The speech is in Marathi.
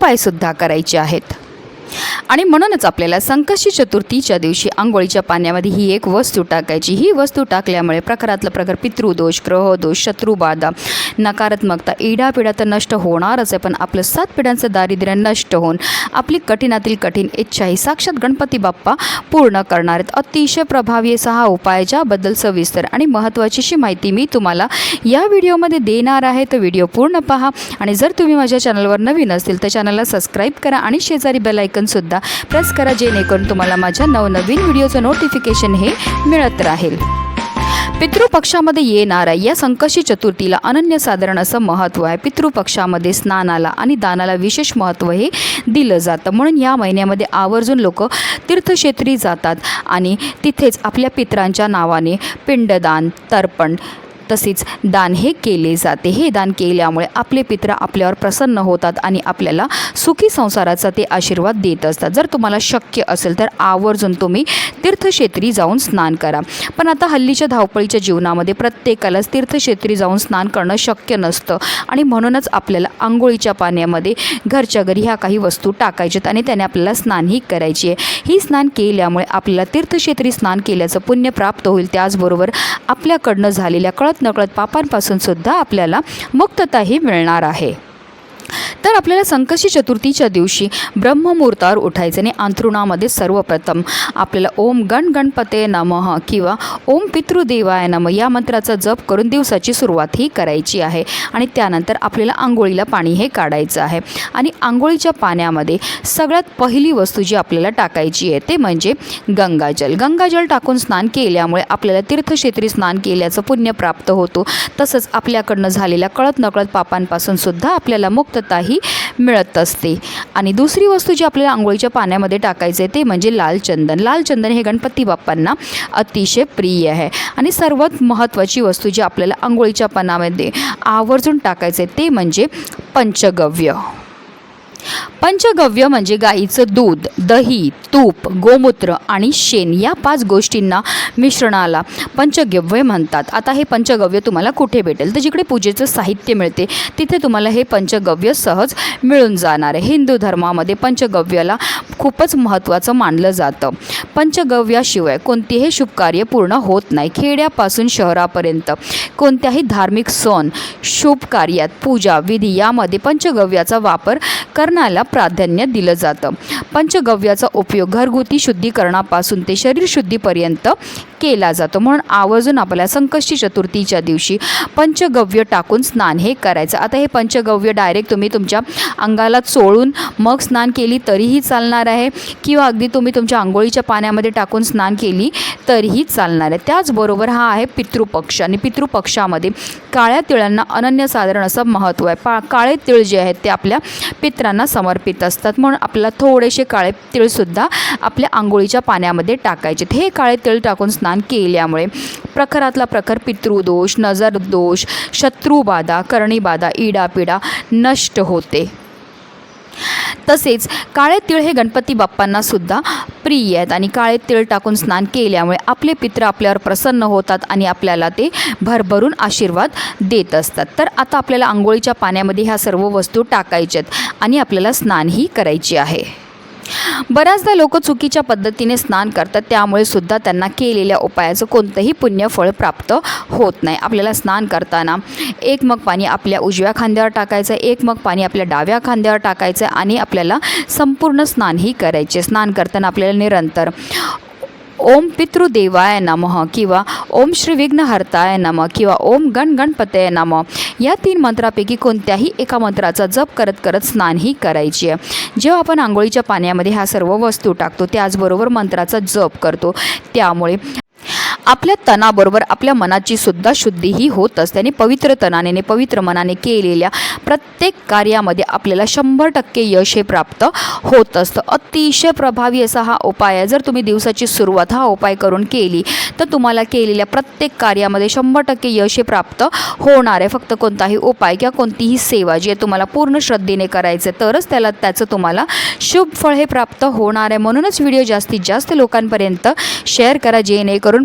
उपायसुद्धा करायचे आहेत. आणि म्हणूनच आपल्याला संकष्टी चतुर्थीच्या दिवशी आंघोळीच्या पाण्यामध्ये ही एक वस्तू टाकायची. ही वस्तू टाकल्यामुळे प्रकारातलं प्रकार पितृदोष ग्रहदोष शत्रुबाधा नकारात्मकता इडापिडा तर नष्ट होणारच आहे पण आपलं सात पिढ्यांचं दारिद्र्य नष्ट होऊन आपली कठीणातील कठीण इच्छा ही साक्षात गणपती बाप्पा पूर्ण करणार आहेत. अतिशय प्रभावी सहा हा उपाय ज्याबद्दल सविस्तर आणि महत्त्वाची अशी माहिती मी तुम्हाला या व्हिडिओमध्ये देणार आहे. तर व्हिडिओ पूर्ण पहा आणि जर तुम्ही माझ्या चॅनलवर नवीन असतील तर चॅनलला सबस्क्राईब करा आणि शेजारी बेलायकन आयकनसुद्धा प्रेस करा जेणेकरून तुम्हाला माझ्या नवनवीन व्हिडिओचं नोटिफिकेशन हे मिळत राहील. पितृपक्षामध्ये येणाऱ्या या संकशी चतुर्थीला अनन्यसाधारण असं महत्त्व आहे. पितृपक्षामध्ये स्नानाला आणि दानाला विशेष महत्त्व हे दिलं जातं. म्हणून या महिन्यामध्ये आवर्जून लोक तीर्थक्षेत्री जातात आणि तिथेच आपल्या पितरांच्या नावाने पिंडदान तर्पण तसेच दान हे केले जाते. हे दान केल्यामुळे आपले पित्र आपल्यावर प्रसन्न होतात आणि आपल्याला सुखी संसाराचा ते आशीर्वाद देत असतात. जर तुम्हाला शक्य असेल तर आवर्जून तुम्ही तीर्थक्षेत्री जाऊन स्नान करा. पण आता हल्लीच्या धावपळीच्या जीवनामध्ये प्रत्येकालाच तीर्थक्षेत्री जाऊन स्नान करणं शक्य नसतं आणि म्हणूनच आपल्याला आंघोळीच्या पाण्यामध्ये घरच्या घरी ह्या काही वस्तू टाकायच्यात आणि त्याने आपल्याला स्नानही करायची आहे. ही स्नान केल्यामुळे आपल्याला तीर्थक्षेत्री स्नान केल्याचं पुण्य प्राप्त होईल. त्याचबरोबर आपल्याकडनं झालेल्या कळत नकळत पापांपासून सुद्धा आपल्याला मुक्तताही मिळणार आहे. तर आपल्याला संकष्टी चतुर्थीच्या दिवशी ब्रह्ममुहूर्तावर उठायचं आणि अंथरुणामध्ये सर्वप्रथम आपल्याला ओम गण गणपते नमः किंवा ओम पितृदेवाय नम या मंत्राचा जप करून दिवसाची सुरुवात ही करायची आहे. आणि त्यानंतर आपल्याला आंघोळीला पाणी हे काढायचं आहे. आणि आंघोळीच्या पाण्यामध्ये सगळ्यात पहिली वस्तू जी आपल्याला टाकायची आहे ते म्हणजे गंगाजल. गंगाजल टाकून स्नान केल्यामुळे आपल्याला तीर्थक्षेत्री स्नान केल्याचं पुण्य प्राप्त होतो. तसंच आपल्याकडनं झालेल्या कळत नकळत पापांपासून सुद्धा आपल्याला ही मिळत असते. आणि दुसरी वस्तू जी आपल्याला आंघोळीच्या पाण्यामध्ये टाकायचे ते म्हणजे लाल चंदन. लाल चंदन हे गणपती बाप्पांना अतिशय प्रिय आहे. आणि सर्वात महत्त्वाची वस्तू जी आपल्याला आंघोळीच्या पानामध्ये आवर्जून टाकायचं आहे ते म्हणजे पंचगव्य. पंचगव्य म्हणजे गाईचं दूध दही तूप गोमूत्र आणि शेण या पाच गोष्टींना मिश्रणाला पंचगव्य म्हणतात. आता हे पंचगव्य तुम्हाला कुठे भेटेल? तर जिकडे पूजेचं साहित्य मिळते तिथे तुम्हाला हे पंचगव्य सहज मिळून जाणार आहे. हिंदू धर्मामध्ये पंचगव्याला खूपच महत्त्वाचं मानलं जातं. पंचगव्याशिवाय कोणतेही शुभकार्य पूर्ण होत नाही. खेड्यापासून शहरापर्यंत कोणत्याही धार्मिक सण शुभ कार्यात पूजा विधी यामध्ये पंचगव्याचा वापर वापरण्याला प्राधान्य दिलं जातं. पंचगव्याचा उपयोग घरगुती शुद्धीकरणापासून ते शरीर शुद्धीपर्यंत केला जातो म्हणून आवर्जून आपल्याला संकष्टी चतुर्थीच्या दिवशी पंचगव्य टाकून स्नान हे करायचं. आता हे पंचगव्य डायरेक्ट तुम्ही तुमच्या अंगाला चोळून मग स्नान केली तरीही चालणार आहे किंवा अगदी तुम्ही तुमच्या आंघोळीच्या पाण्यामध्ये टाकून स्नान केली तरीही चालणार आहे. त्याचबरोबर हा आहे पितृपक्ष आणि पितृपक्षामध्ये काळ्या तिळांना अनन्यसाधारण असं महत्त्व आहे. पा काळे तिळ जे आहेत ते आपल्या पित्रांना समर्पित असतात म्हणून आपल्याला थोडेसे काळे तिळसुद्धा आपल्या आंघोळीच्या पाण्यामध्ये टाकायचे हे काळे तिळ टाकून स्नान केल्यामुळे प्रखरातला प्रखर पितृदोष नजर दोष शत्रुबाधा करणीबाधा इडापिडा नष्ट होते. तसेच काळे तिळ हे गणपती बाप्पांना सुद्धा प्रिय आहेत आणि काळे तिळ टाकून स्नान केल्यामुळे आपले पित्र आपल्यावर प्रसन्न होतात आणि आपल्याला ते भरभरून आशीर्वाद देत असतात. तर आता आपल्याला आंघोळीच्या पाण्यामध्ये ह्या सर्व वस्तू टाकायच्यात आणि आपल्याला स्नानही करायचे आहे. बऱ्याचदा लोक चुकीच्या पद्धतीने स्नान करतात त्यामुळे सुद्धा त्यांना केलेल्या उपायाचं कोणतंही पुण्यफळ प्राप्त होत नाही. आपल्याला स्नान करताना एक मग पाणी आपल्या उजव्या खांद्यावर टाकायचं एक मग पाणी आपल्या डाव्या खांद्यावर टाकायचं आणि आपल्याला संपूर्ण स्नानही करायचे. स्नान करताना आपल्याला निरंतर ओम पितृदेवाय नमः किंवा ओम श्री विघ्नहर्ताय नमः किंवा ओम गण गणपतय नमः. या तीन मंत्रापैकी कोणत्याही एका मंत्राचा जप करत करत स्नानही करायची आहे. जेव्हा आपण आंघोळीच्या पाण्यामध्ये ह्या सर्व वस्तू टाकतो त्याचबरोबर मंत्राचा जप करतो. त्यामुळे आपल्या तणाबरोबर आपल्या मनाची सुद्धा शुद्धीही होत असते. आणि पवित्र तणाने पवित्र मनाने केलेल्या प्रत्येक कार्यामध्ये आपल्याला शंभर टक्के यश हे प्राप्त होत असतं. अतिशय प्रभावी असा हा उपाय आहे. जर तुम्ही दिवसाची सुरुवात हा उपाय करून केली तर तुम्हाला केलेल्या प्रत्येक कार्यामध्ये शंभर टक्के यश हे प्राप्त होणार आहे. फक्त कोणताही उपाय किंवा कोणतीही सेवा जी आहे तुम्हाला पूर्ण श्रद्धेने करायचं आहे तरच त्याला त्याचं तुम्हाला शुभ फळ हे प्राप्त होणार आहे. म्हणूनच व्हिडिओ जास्तीत जास्त लोकांपर्यंत शेअर करा जेणेकरून